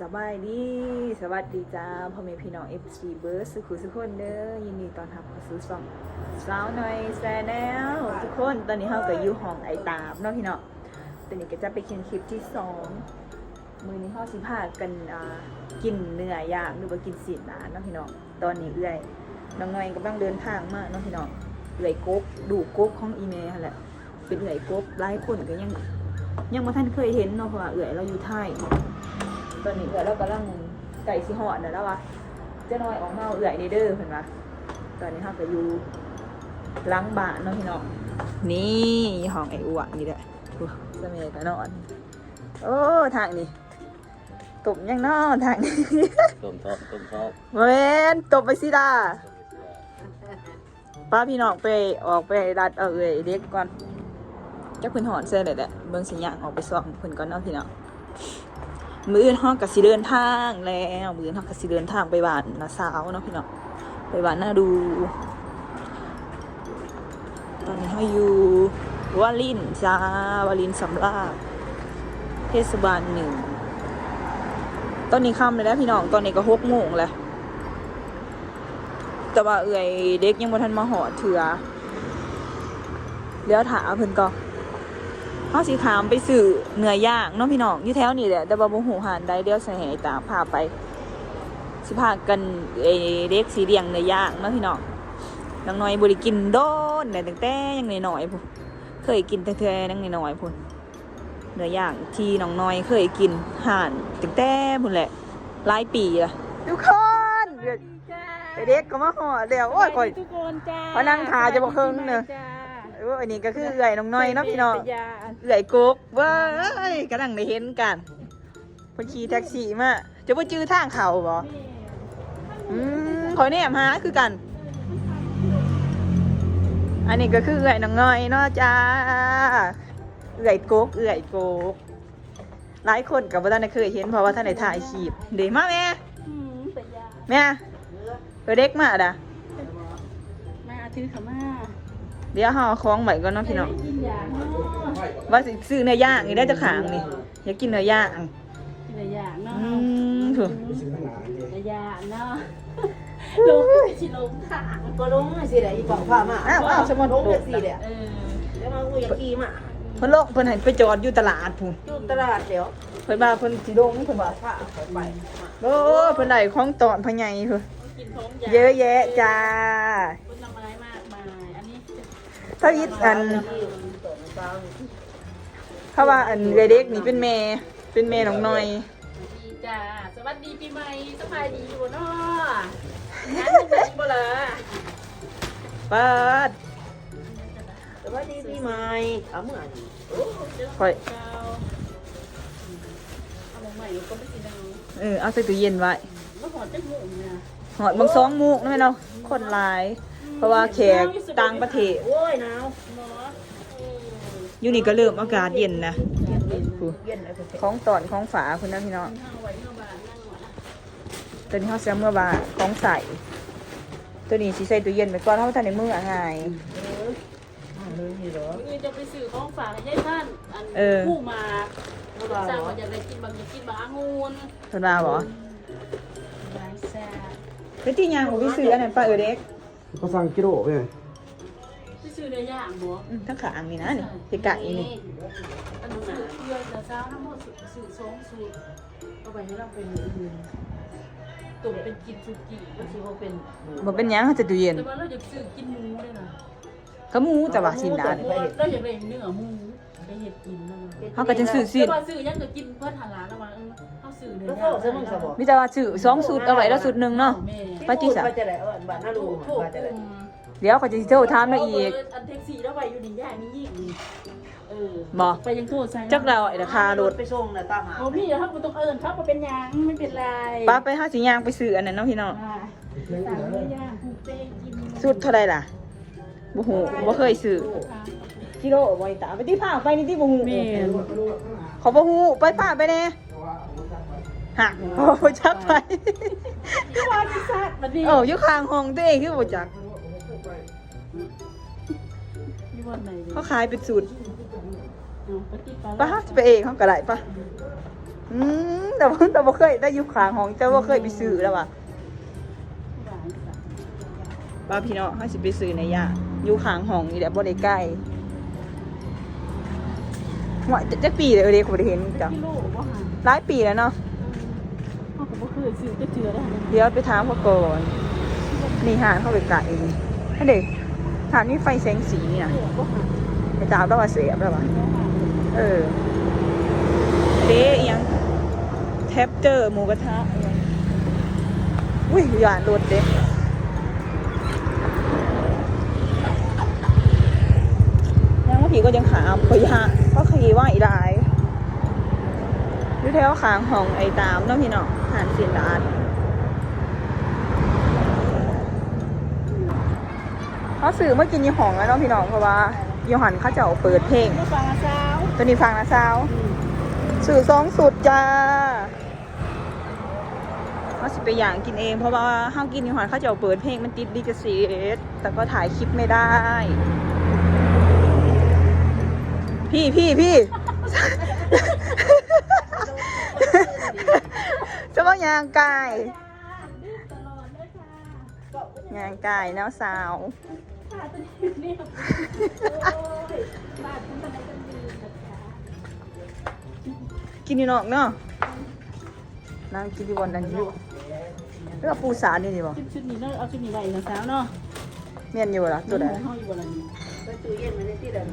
สบายดี สวัสดีจ้าพ่อแม่พี่น้องเอฟซีเบิร์ดสุขุสุขคนเด้อยินดีตอนรับเข้าสู่ช่องสาวหน่อยแซนแนลทุกคนตอนนี้เฮาก็อยู่ห้องไอตาบเนาะพี่น้องตอนนี้ก็จะไปกินคลิปที่สองมือนี้เฮาสิพากันอ่ากินเนื้อย่างหรือว่ากินสีนานเนาะพี่น้องตอนนี้เอื้อยน้องน้อยกำลังเดินทางมากเนาะพี่น้องเอื้อยกบดูกบของอีเมลแหละเป็นเอื้อยกบหลายคนก็ยังยังมาท่านเคยเห็นเนาะเพราะว่าเอื้อยเราอยู่ไทย ตอนนี้เอื้อยเรากำลังไก่สิหอดนะแล้ววะเจะน้อยออกมาเอาเอื้อยในเด้อเห็นปะตอนนี้เราก็อยู่หล้างบ้านเนาะพี่น้องนี่ห้องไอ้อ้วนนี่แหละดูสมัยกันนอน โอ้ทางนี้ตบยังนอนทางนี้ต้มชอบต้มชอบเวนตบไปสิดาป้าพี่น้องไปออกไปรัดเอาเอื้อยเด็กก่อนจักเพิ่นหอนเซ่เลยแหละเบิ่งสิย่างออกไปซ่อมเพิ่นก่อนเนาะพี่น้อง มืออื่นฮอกกับสิเดินทางแล้วมืออื่นฮอกกับสิเดินทางไปบ้านนาสาวเนาะพี่น้องไปบ้านน่าดู ตอนนี้เฮาอยู่วาลินจ้าวาลินสำราญเทศบาลหนึ่งตอนนี้ค่ำเลยนะพี่น้องตอนนี้ก็หกโมงแล้วแต่ว่าเอื่อยเด็กยังบ่ทันมาหอดเถื่อเดี๋ยวถามเพิ่นก่อน เขาสีขามไปสื่อเนื้อย่างเน้องพี่น้องอยู่แถวนี้แหละแต่บาบุหูหานได้เดียวใส่ให้ตามพาไป สิพากันเอเด็กสีเดียงเนื้อย่างเนาะพี่น้องน้องน้อยบริกินโดนแต่ตั้งแต่ยังน้อยๆพุ่นเคยกินแต่เธอยังน้อยๆพุ่นเนื้อย่างที่น้องน้อยเคยกินห่านตั้งแต่พุ่นแหละหลายปีละทุกคนเด็กก็มาหอดเดี๋ยวโอ้ยคอยทุกคนจ้าพนังทาจะบอกเคิงเนอะจ้า เอออันนี้ก็คือเอื่อยน้องน้อยเนาะพี่น้องเป็ยาเอื่อยกบเว้ยกำลังได้เห็นกันเพนขี่แท็กซี่มาจะไปจื้อทางเขาบ่แม่อืมขอยเนี่ยหาคือกัน อันนี้ก็คือเอื่อยน้องน้อยเนาะจ้าเอื่อยกบเอื่อยกบหลายคนกับว่าท่านได้เคยเห็นเพราะว่าท่านได้ถ่ายคลิปเดี๋ยวมาแม่อืมเป็นยาแม่เออเด็กมาด่ะมาถือเขามา เดี๋ยวห่อาของใหม่ก่อนเนาะพี่น้องกินยาเนาะว่าสิซื้อเนื้อย่างนี่ได้จะขางนี่อยากกินเนื้อย่างกินยาเนาะอืมถูกกินยาเนาะลงชิลงค่ะก็ลงสิแหละอีปองผ้ามาอ้าวอ้าวสมมุติลงจังสิแหละเออแล้วมากูอยากขี่มาเพิ่นลงเพิ่นให้ไปจอดอยู่ตลาดพุ่นอยู่ตลาดเดี๋ยวเพิ่นว่าเพิ่นสิลงเพิ่นว่าผ้าขอไปโอ้เพิ่นได้ของตอนพะใหญ่เพิ่นกินท้องยาเยอะแยะจ้า ถ้ายิดอันเขาว่าอันเด็กนี่เป็นแม่เป็นแม่น้องน้อยดีจ้าสวัสดีปีใหม่สบายดีอยู่เนาะงานเป็นดีบ่ล่ะเปิดสวัสดีพี่ใหม่เอาเมื่อนี้ค่อยเจ้าเอาลงใหม่ก็ไม่สิดังเออเอาใส่ตู้เย็นไว้มาหอดจังหมูเนี่ยหอดบางสองมุกนะแม่เนาะคนหลาย เพราะว่าแขกต่างประเทศโอ้ยหนาวเนาะเอออยู่นี่ก็เริ่มอากาศเย็นนะเย็นเลยเพิ่นของตอนของฝาคุณนะพี่น้องนั่งไว้ข้างบ้านนั่งไว้ตัวนี้เขาเสียเมื่อบาของใส่ตัวนี้สิใส่ตู้เย็นไปก่อนเขาทันในมืออะไงเออเอาเลยนี่เหรอมื้อนี้จะไปซื้อของฝากให้ยายท่านอันเออผู้หมากเอาบ่าสร้างเหรอว่าอยากได้กินบางอยากกินบางองุ่นเพิ่นมาบ่บางแซ่บเป็นที่ยางของพี่ซื้ออันนั้นป้าเออเด็ก เขาสั่งกิโลไปไงไปซื้อเนื้อย่างบ่อืมทั้งขางนี่นะนี่ที่กะอีนี่อันนั้นซื้อเพื่อนแต่เช้าทั้งหมดซื้อสองสูตรเอาไปให้เราเป็นอื่นตุ่มเป็นกินสุกี้ก็ถือว่าเป็นบ่เป็นหยังเขาจะตู้เย็นแต่ว่าเราอยากซื้อกินหมูด้วยนะก็หมูแต่ว่าสินดาเราเนี่ยอยากได้เนื้อหมู ไปเห็ดกินนั่นน่ะเขาก็จะซื้อสิแต่ว่าซื้อยังก็กินเพื่อทานร้านแล้วว่าเออเขาซื้อเนื้แล้วอเข้าซะมึงสบมีแต่ว่าซื้อสองสูตรเอาไว้แล้วสูตรหนึงเนาะ แม่ไปที่สะไปจะได้เอาอันบ้านน่ารู้ถูกว่าจะได้เดี๋ยวเขาจะโทรถามมาอีก อันแท็กซี่แล้วไปอยู่นี่ย่านี่ยิ่งนี่เออบ่ ไปยังโทษใส่จักเราไอ้ราคารถไปส่งน่ะตามหาโอ้พี่ถ้าคุณต้องเอิญครับมาเป็นหยังไม่เป็นไรป้าไปหาสิยางไปซื้ออันนั้นเนาะพี่น้องอ่าสั่งเนื้อย่างผูกเต้กินสูตรเท่าไหร่ล่ะบ่ฮู้บ่เคยซื้อ กิโลบ่อีตาไปที่ผ้าไปนี่ที่บ่ฮู้แม่เขาบ่ฮู้ไปผ้าไปแน่หักบ่จักไปที่ว่าที่ซัดมันนี่เอออยู่ข้างห้องตัวเองคือบ่จักที่วันไหนเขาขายเป็นสูตรเอาไปที่ปลาป้าจะไปเองเขาก็ได้ปะอืมแต่ว่าแต่ว่าเคยได้อยู่ขางห้องแต่ว่าเคยไปซื้อแล้วว่ะว่าพี่น้องเขาสิไปซื้อในย่างอยู่ขางห้องนี่แหละบ่ได้ใกล้ ว่าจะจะปีเลยเออเด็กบ่ได้เห็นจ้ะกิโลบ่ห่างหลายปีแล้วเนาะเขาก็บ่เคยซื้อจะเจือได้เดี๋ยวไปถามเขาก่อนนี่หานเข้าไปไก่ถ้าเด็กหานนี่ไฟแสงสีนี่นะบ่ห่างไปตามแล้วว่าเสียบแล้วว่ะเออเด้อิหยังแท็บเจอร์หมูกระทะอิหยังอุ้ยหยานรถเด้ยังว่าผีก็ยังหามก็ยา กเพราะขี่ว่าอีหลายอยู่แถวขางห้องไอ้ตามเน้องพี่น้องหานสินร้านเขาสื่อเมื่อกินยี่ห้องแล้วเน้องพี่น้องเพราะว่ายี่หันเขาจะเอาเปิดเพลงฟังอาสาวตัวนี้ฟังนะสาวสื่อสองสุดจ้าเขาสิไปอย่างกินเอง เพราะว่าห้ามกินยี่หันเขาจะเอาเปิดเพลงมันติดดิจิซีเอสแต่ก็ถ่ายคลิปไม่ได้ พี่พี่พี่จะว่ายางกายยางกายแนวสาวกินอยู่นอกเนาะนางกินอยู่บนนั้นอยู่เรื่องปูสารนี่นี่บ่ชุดนี้เนาะเอาชุดนี้ไว้นะสาวเนาะเมียนอยู่ล่ะตัวใดเฮาอยู่บ่ล่ะนี่ไปตู้เย็นมาในที่เดิม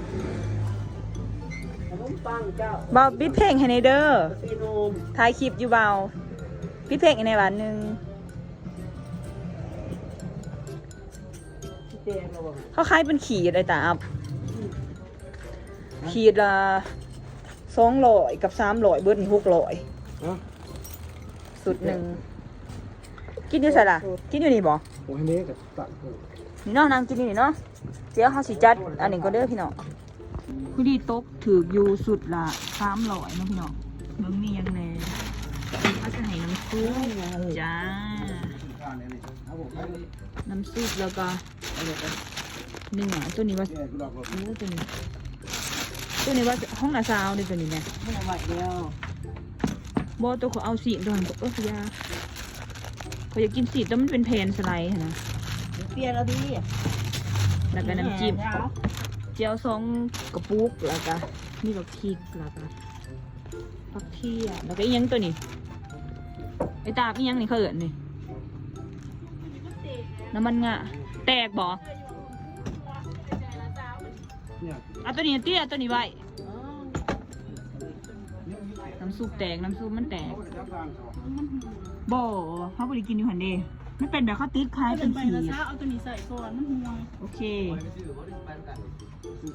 ขนมปังเจ้าเบาปิดเพลงให้ในเด้อซีโนมถ่ายคลิปอยู่เบาปิดเพลงให้ในวันหนึงแดงเราบอกเขาคล้ายเป็นขีดไอ้ตาอับขีดละสองร้อยกับสามร้อยเบิร์นี่หกร้อยฮะสุดหนึ่งกินอยู่ใส่ล่ะกินอยู่นี่บ่โอ้ยเนี้กับตัก นี่เนาะนางกินอยู่นี่เนาะเดี๋ยวเขาสิจัดอันนี้ก็เด้อพี่น้อง คุณดีตกถืออยู่สุดละสามร้อยเนาะพี่น้องมึงมีหยังแน่เขาจะให้น้ำซุปจ้า น้ำซุปแล้วก็เนื้อตัวนี้ว่าเออตัวนี้ตัวนี้ว่าห้องนาซาวนี่ตัวนี้เนี่ยไม่ไหวแล้วบอตัวเขาเอาสีตัวนั้นก็เออยาเขาอยากกินสีแต่มันเป็นแผ่นสไลด์หั้นนะเปลี่ยนแล้วดิแล้วก็น้ำจิ้มเจียวซองกระปุกแล้วก็นี่ก็พริกแล้วก็ผักเทียแล้วก็อีหยังตัวนี้ไอ้ตาบอีหยังนี่เขาเอินนี่น้ำมันงะแตกบ่เนี่ยเอาตัวนี้เตี้ยตัวนี้ไว้น้ำซุปแตกน้ำซุปมันแตกบ่เขาบริกินอยู่หันเด มันเป็นแต่เขาติดคล้ายเป็เป็นนไปขีนะดสาวเอาตัวนี้ใส่ก่อนมันห่วงโอเค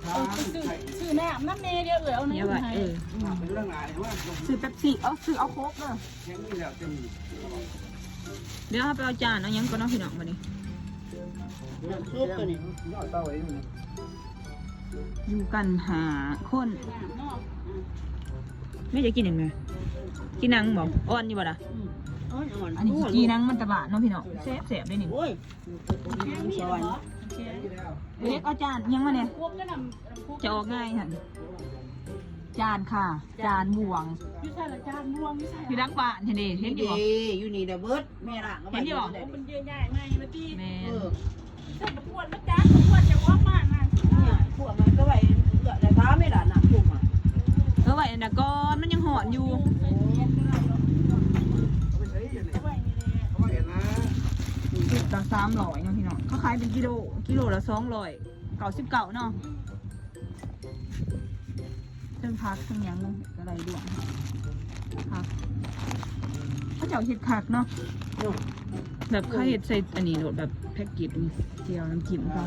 เอาซื้อซื้อแน่น้ำเมย์เดียวเอ๋ยเอาเดี๋ยวน้ำไว้ให้เออเป็นเรื่องงานว่าซื้อเป๊ปซี่เอาซื้อเอาโค้กเด้อแค่นี้แล้วจะมีเดี๋ยวเอาไปเอาจานเอาหยังก็น้องพี่น้องมาดิซุปตัวนี้ยอดเต้าไอ้นี่อยู่กันหาคนเนาะไม่จะกินยังไงกินนังบอกอ่อนอยู่บ่ล่ะอ๋อ อ่อนอันนี้สิกีนังมันตะบะเน้องพี่น้องแซ่บแซ่บๆได้นี่โอ้ยสวรรค์เล็กเอาจานยังมาเนี่ยพวกก็นำพวกจะออกง่ายหันจานค่ะ จานบวงยุทธาละจานม่วงยุทธาอยู่ดักบ้านเห็นดิเห็นอยู่บ่อยู่นี่เดบิร์ดแม่ร่างก็มันเยอะใหญ่ไงนะพี่แม่เอนอใส่กระปวดมาจ้ากระปวดจะว่ามานะเนี่ยพวกมันก็ไปเกิดอะไรท้าไม่ด่าหนักทุ่มอะเออไว้อันดะก้อนมันยังหอนอยู่ เขาเห็นนะ สิบต่อสามร้อยเนาะพี่น้องเขาขายเป็นกิโลกิโลละสองร้อยเก่าสิบเก่าเนาะเพิ่งพักเพิ่งหยังอะไรด้วยพักเขาจะเอาเห็ดคักเนาะแบบเขาเห็ดใส่อันนี้โดดแบบแพ็กเกจนี่เจียวน้ำจิ้มเขา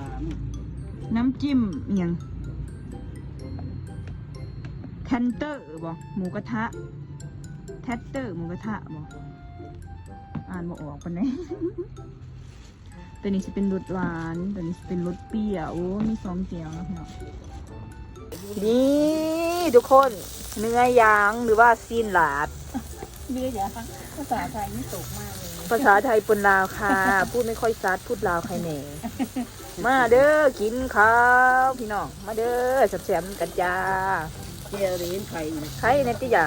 น้ำจิ้มเอียงแทนเตอร์บอกหมูกระทะแทตเตอร์หมูกระทะบอกอ่านบ่ออกปานไหน ตัวนี้จะเป็นรสหวาน ตัวนี้จะเป็นรสเปรี้ยว โอ้ มีสองเจียวนะพี่น้องนี่ทุกคนเนื้อย่างหรือว่าซีนหลาดเรืออย่าฟังภาษาไทยนี่ตกมากเลย ภาษาไทยปนลาวค่ะ พูดไม่ค่อยซัดพูดลาวใครแหน่มาเด้อกินข้าวพี่น้อง มาเด้อแซ่บๆกันจ้าเจียวเรียนไข่ใครเนติยา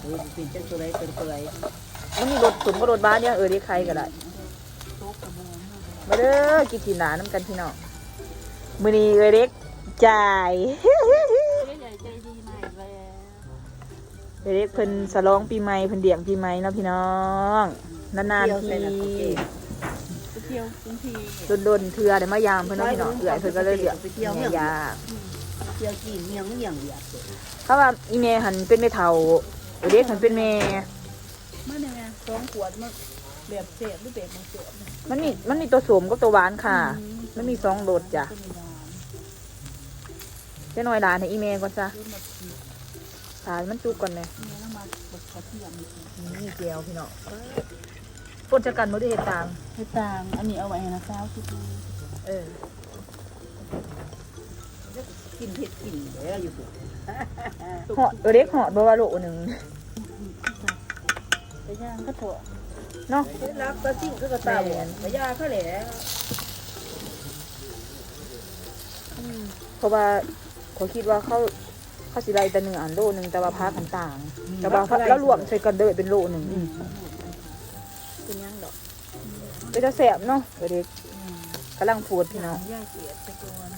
เออเป็นจังตัวไรเป็นตัวไรมันมีรถสุ่มกับรถบ้านเนี่ยเออได้ใครก็ได้ โต๊ะกระบอก มาเด้อกินกินหนาน้ำกันพี่น้องมือนี้เอ้ยเด็กจ่ายเจ๊ใหญ่ใจดีใหม่แล้วเอ้ยเด็กเพิ่นสลองปีใหม่เพิ่นเดี่ยงปีใหม่เนาะพี่น้องนานๆทีไปเที่ยวกรุงเทพโดนๆเทื่อได้มายามเพิ่นเนาะพี่น้องเอื้อยเพิ่นก็เลยเลือกแม่ยยาเที่ยวกินเมียงเมียงเดียวเขาว่าอีเมหันเป็นแม่เฒ่าเอ้ยเด็กหันเป็นแม่มันยังไงสองขวดมัน แบบเศษหรือแบบมันเศษมันมีมันมีตัวสมกับตัวหวานค่ะ มันมีสองรสจ้ะก็มีนานเจะน้อยหลานให้อีเมก่อนซะรุ่นมาทีตายมันจุกก่อนเลยเนี่ยน้ำมันบดกระเทียมนี่เจียวพี่น้องปนจะกันบ่ได้เฮ็ดตามให้ต่างอันนี้เอาไว้ให้นะสาวคิดดูเออกินเผ็ดกินแล้วอยู่ปุ๊บเหาะเออเด็กเหาะบ่ว่าโลหนึงไปย่างก็เถอะ เนาะรับก็สิ่งก็กระตาหวานพยาเขาแหละเพราะว่าเขาคิดว่าเขาเขาสิได้แต่หนึ่งอันโลหนึงแต่ว่าพากันต่าง แต่ว่าแล้วรวมใส่กันเด้อเป็นโลหนึงอืมเป็นหยังดอกก็จะแสบเนาะเออเด็กกำลังปวดพี่น้องย่างเสียไปก่อน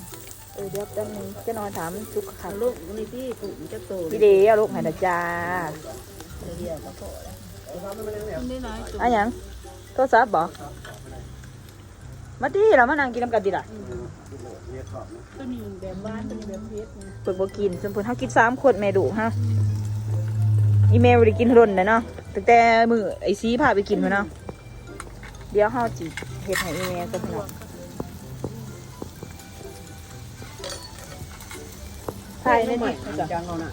เออเดี๋ยวแป๊บนึงจะนอนถามจุกค่ะลูกนี่ที่ปุ๊บจะโตพี่เดียวลูกให้นะจ้าเดียวก็พอแล้ว มันได้น้อยตัวอะหยังโทรศัพท์บ่มาดีเรามานั่งกินน้ำกันดีล่ะตัวนี้แบบบ้านตัวนี้แบบเพชรนะเปิดบ่กินสมเพิ่นเฮากินสามคนแม่ดุฮะอีเมลบ่ได้กินร่นนะเนาะตั้งแต่มื้อไอ้ซีพาไปกินพุ่นเนาะเดี๋ยวเฮาสิเฮ็ดให้อีเมลกันเนาะใช่ได้ดิจังเอาน่ะ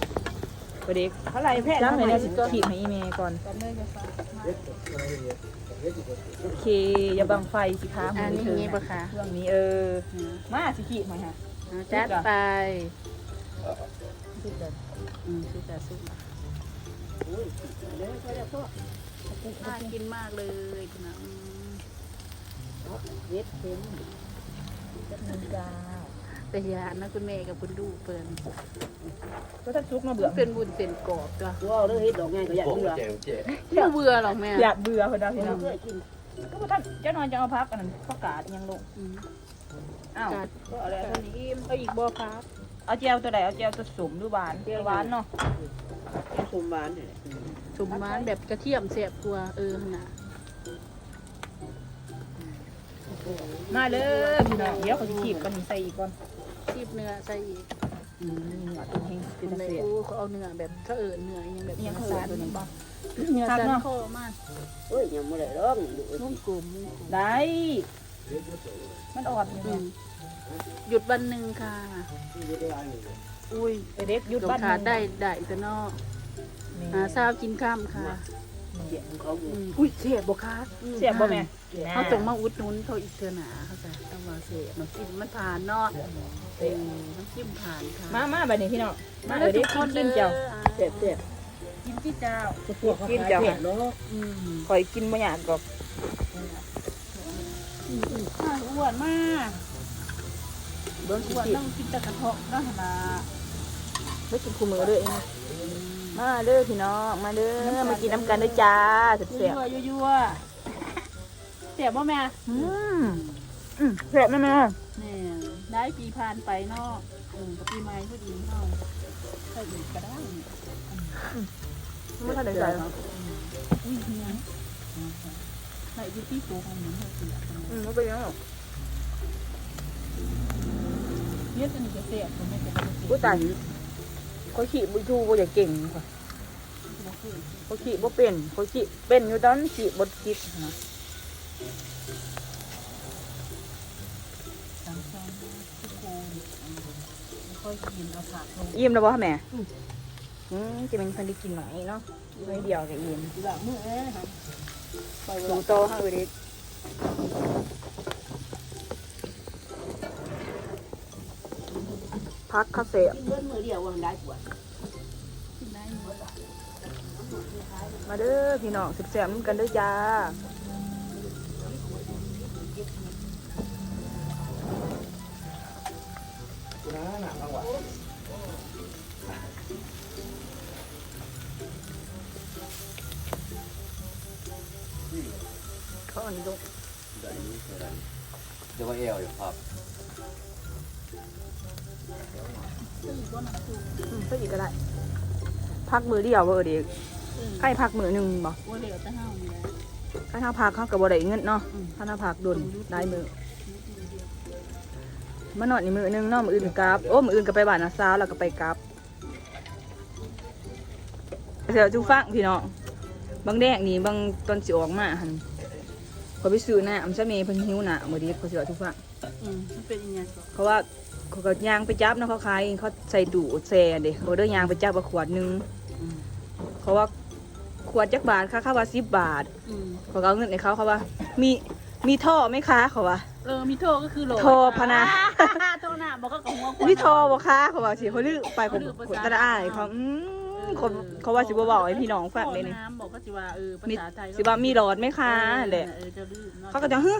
บ่เด็กเท่าไรแพทย์จังให้แน่สิขีดให้อีเมลก่อนโอเคอย่าบังไฟสิคะอันนี้มืงี้ปะคะเรื่องนี้เออมาสิขีดมาฮะจัดไปอืมสุดแต่สุดเดี๋ยวเขาจะโตน่ากินมากเลยคุณน้เย็ดเป็นจ้าำ แต่ยานะคุณแม่กับคุณลูกเพิ่นก็ถ้าซุกมาเบื่อเป็นบุญเป็นกรอบจ้ะว่าเรื่องเฮ็ดดอกไงก็อยากโป่งเบื่อแจมเจ๊ไม่เบื่อหรอกแม่อยากเบื่อเพิ่นเอาพี่น้องเคยกินก็บ่ท่านเจ้านอนจะเอาพักอันนั้นประกาศยังลงอืมอ้าวจัดก็อะไรแต่เท่านี้นี้อิ่มเอาอีกบ่ครับเอาเจลตัวใดเอาเจลตัวสมหรือหวานเจลหวานเนาะกินสมหวานนี่สมบ้านแบบกระเทียมเสียบกลัวเออขนาดมาเลยพี่น้องเดี๋ยวเขาจะขีดก่อนนี่ใส่อีกก่อน คีบเนื้อใส่อีกอืมนี่เนื้อตัวเฮงเป็เป็นนตะไรเสีย อู้เขาเอาเนื้อแบบถ้าเอิญเนื้อยังแบบยังเนื้อเขิสานนตัวนี้บ่ เนื้อคักสานเนาะโคมากเอ้ยยังไม่ได้ร้องอยู่นุ่มกลุ่มนุ่มกลุ่มได้ มันอ่อนอยู่อืเนี่ยมหยุดวันหนึ่งค่ะ อุ้ยไปเด็กหยุดดอกบ้านขาดได้ได้แต่นอกหาเช้ากินข้ามค่ะ เสียงเขาอยู่อืมอุ้ยเสียบบ่คะเสียบบ่แม่เขาจงมาอุดหนุนเขาอีกเทื่อหนาเขาจะต้องมาเสียบน้ำจิ้มมันผ่านเนาะเออน้ำจิ้มผ่านค่ะมามาบัดนี้พี่น้องมามาเลเลยยเด็ทุกกกิคนนกินเจ้าเสียบเสียบกินที่เจ้ากินเจ้าเนาะอืมข่อยกินบ่อยากกอกอืมอืมข้าวอ้วนมากเบิ่งสิอ้วนกินต้องกินแต่กระเทาะเนาะนะไม่กินคู่มือเลยนะ มาเด้อพี่น้องมาเด้อมากินน้ำกันเด้อจ้าเสียบยั่วยั่วๆเสียบบ่แม่ๆอืมอืมเสียบแม่แม่นี่ได้ปีผ่านไปเนาะอืมกับปีใหม่พอดีเนาะใส่อีกก็ได้ไม่ทันได้ใส่อุ้ยเฮียใส่ยูที่ปูของหนูให้เสียบอืมไม่เป็นยังหรอกเนี่ยสนิทจะเสียบผมไม่จะไม่เสียบกูตาย เขาขี่บุทูบ่อยากเก่งค่ะเขาขี่บ่เป็นเขาขี่เป็นอยู่ตอนขี่บดคิดนะสามชั้นทุกคนไม่ค่อยกินเอาผักลงอิ่มแล้วบ่คะแม่อืมจะเป็นคนที่กินหน่อยเนาะไม่เดียวกับอิ่มหลังมือเอ้ยไปสูว่างโตห้าเอริ พักข้าเสียบกินเบิ้ลมือเดียววันได้กว่ากินได้หมาเด้อพี่น้องสิบแสบกันเด้อจ้าเขาอันนี้ดูได้นี้เท่าไหร่เดี๋ยวว่าเอวอยู่ครับ อบ่หนังสูอืมก็อีกก็ได้ พักมือเดียวเบอร์เด็กใกล้พักมือหนึ่งบ่บ่เหลวแต่ห้าวนี่แหละถ้าถ้าพักเขากับบ่ได้เงินเนาะถ้าถ้าพักโดนได้มือมานอนนี่มือหนึงเนาะมืออื่นกลับโอ้มืออื่นก็ไปบ้านนาซาวแล้วก็ไปกลับเดี๋ยวจุฟังพี่น้องบางแดกนี่บางตอนสิออกมาหันก็ไปซื้อน้ำซะเมย์เพิ่นหิวน้ำมื้อนี้เขาสิว่าทุกฟังอืมมันเป็นยังไงก็เขาว่า เขาก็ยางไปจับเนาะเขาขายเขาใส่ตู้แซ่เด้เขาเด้อยางไปจับมาขวดหนึงเขาว่าขวดจักบาทค่ะค่าว่า10บาทอืมเขาก็เอาเงินให้เขาเขาว่า มีมีท่อไหมคะเขาว่า เออมีโทก็คือโหลโทพะนะ โทหน้าบอกก็กับหัวคน มีท่อบ่คะเขาว่าสิเขาลือไปผมเขาลือภาษากระอ้ายเขาอืม เขาเขาว่าสิบ่บอกให้พี่น้องฟังเลยนี่โทน้ำบอกก็สิว่าเออภามีษาไทยสิว่ามีหลอดไหมคะแหละเออจะลืมนะเขาก็จะฮึ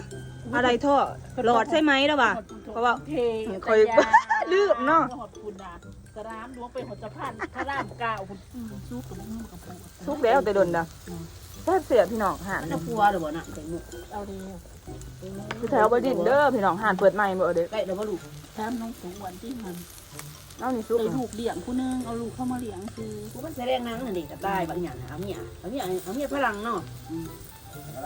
อะไรท่อหลอดใช่ไหมล่ะวะเพราะว่าเทคอยลืมเนาะหดคุณนะกระรามดวงเป็นหดสะพานพระรามเก้าคุณอืมสู้กับมึงกับกูทุกแล้วแต่โดนดะแซ่บเสียพี่น้องห่านจะพัวหรือบ่น่ะไก่หมูเอาดีคือแถวบดินเด้อพี่น้องห่านเปิดใหม่บ่เด้อไก่แล้วบ่ลูกถามน้องสูงวันที่มัน เอานี่ซุปไปลูกเลี้ยงผู้นึงเอาลูกเข้ามาเลี้ยงคือกูมันแสดงหนังนั่นดิกับได้บางอย่างเอาเมียเอาเมียเอาเมียพลังเนาะ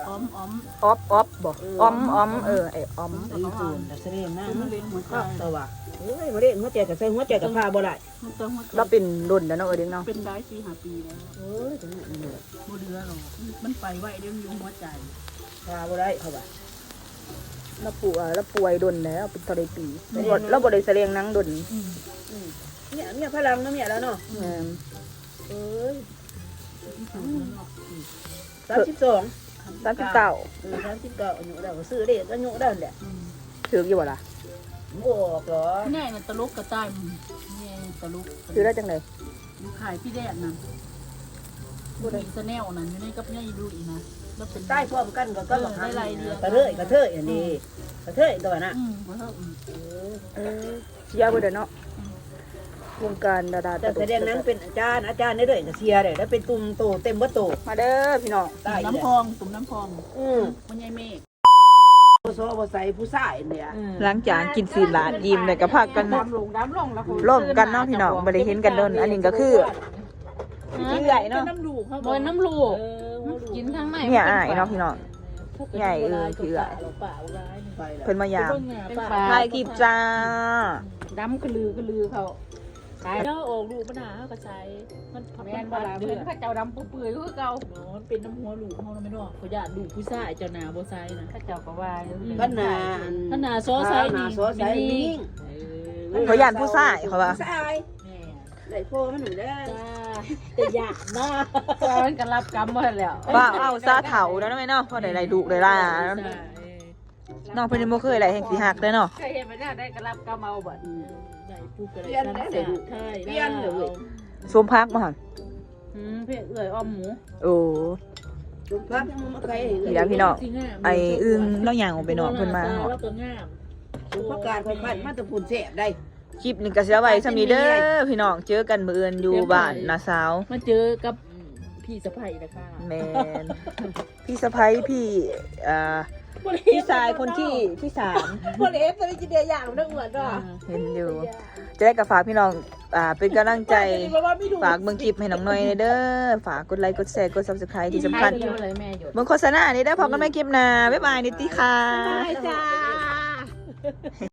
อ้อมอ้อมออฟออฟบ่ออมออมเออไอ้ออมไอ้ตูนแต่แสดงหนังคือมันเป็นหัวใจก็ตัวว่าเอ้ยบ่ได้หัวใจกับใส่หัวใจกับพาบ่ได้มันต้องหัวใจเราเป็นรุ่นแล้วเนาะเออเด็กเนาะเป็นได้สี่ห้าปีแล้วเอ้ยจังนั้นนี่โมเดือหรอกมันไปไหวเรื่องอยู่หัวใจพาบ่ได้เขาว่าเราป่วยเราป่วยดนแล้วเป็นตะไดปีเราบ่เราบ่ได้แสดงหนังดน เมียเมียพลังเนาะเมียแล้วเนาะแม่นเอ้ย32สามสิบเก้าเออ39อายุได้ก็ซื้อได้ก็อายุได้แหละถืออยู่บ่ล่ะบอกเหรอแน่มันตลกกระต่ายแน่ตลกถือได้จังไดขายพี่แดดนั่นบุรีสแนลนั่นอยู่ในกับเนี่ยดูอีนะแล้วเป็นใต้พร้อมกันก็ก็บอกได้ไรเดียวกระเทยกระเทยอันนี้กระเทยตัวน่ะอืมบ่เท่าอืมเออเชียร์บ่เด้อเนาะ วงการดาราแต่แสดงหนั้นเป็นอาจารย์อาจารย์ได้เลยก็เชียร์เลยแล้วเป็นตุ่มโตเต็มบ่โตมาเด้อพี่น้องได้น้ำพองตุ่มน้ำพอง อืมมันใหญ่เมฆบ่ซอบ่ใส่ผู้ชายเนี่ยหลังจากกินสีบาทยิ้มแล้วก็พักกันดำลงดำลงแล้วร่วมกันเนาะพี่น้องบ่ได้เห็นกันโดนอันนี้ก็คือที่ใหญ่เนาะน้ำลูกเขาบนน้ำลูกเออกินทั้งในเนี่ยอ้ายเนาะพี่น้องใหญ่เออคืออะไรเปล่าร้ายไปแล้วเพิ่นมายามเป็นปลาถ่ายคลิปจ้าดำกระลือกระลือเขา ขายแล้วโอ่งลูกปัญหาเขาก็ใช้มันแม่นบาลาเดืเพื่ออนนข้าเจ้าดำเปื่อยๆคือเก่ามันเป็นน้ำหัวลูกเขาไม่รู้เขาอยากลูกผู้ชายเจ้านาบ่ไซนะข้าเจ้าก็ว่าอยู่พันนาถ้านาซอไซนานี่ซอไซนิ่งเขาย่านผู้ชายเขาว่าผู้ชายแม่ได้พ่อมันหนูได้จ้าแต่อยากนะตอนกันรับกรรมหมดแล้วว่าเอาซาเถาแล้วเนาะแม่เนาะพอได้ไล่ดุได้ล่าน้องเพิ่นยังบ่เคยไล่แห่งสิหักเลยเนาะเคยเห็นไหมเนี่ยได้กระรับกรรมเอาบั ดได้ปูกระเปลี่ยนได้เลยลูกใช่เปลี่ยนเลยสวมพักมาหั่นอืมเพื่อเอื่อยอ้อมหมูโอ้ลูกพักยังมาไกลพี่น้องพี่น้อง ไอ้อึ้งแล้วย่างออกไปนอนเพิ่นมาเนาะแล้วก็งามลูกพักการพักพันมาแตะพูนแสบได้คลิปนี้ก็สิเอาไว้ซำนี้เด้อพี่น้องเจอกันมื้ออื่นอยู่บ้านนาสาว มาเจอกับพี่สะใภ้นะคะ แมน พี่สะพ้ยพี่อ่า พี่ชายคนที่ที่สามคนเอฟจะได้กินเดียอย่างนึกเหมือนว่าเห็นอยู่ จะได้กับฝากพี่น้องอ่าเป็นกำลังใจฝากเบิ่งคลิปให้น้องหน่อยเด้อฝากกดไลค์กดแชร์กด subscribe ที่สำคัญเดียวเลยแม่หยดเบิ่งโฆษณานี้ได้อพอกันไม่คลิปหน้าบ๊ายบายนิติค่ะจ้า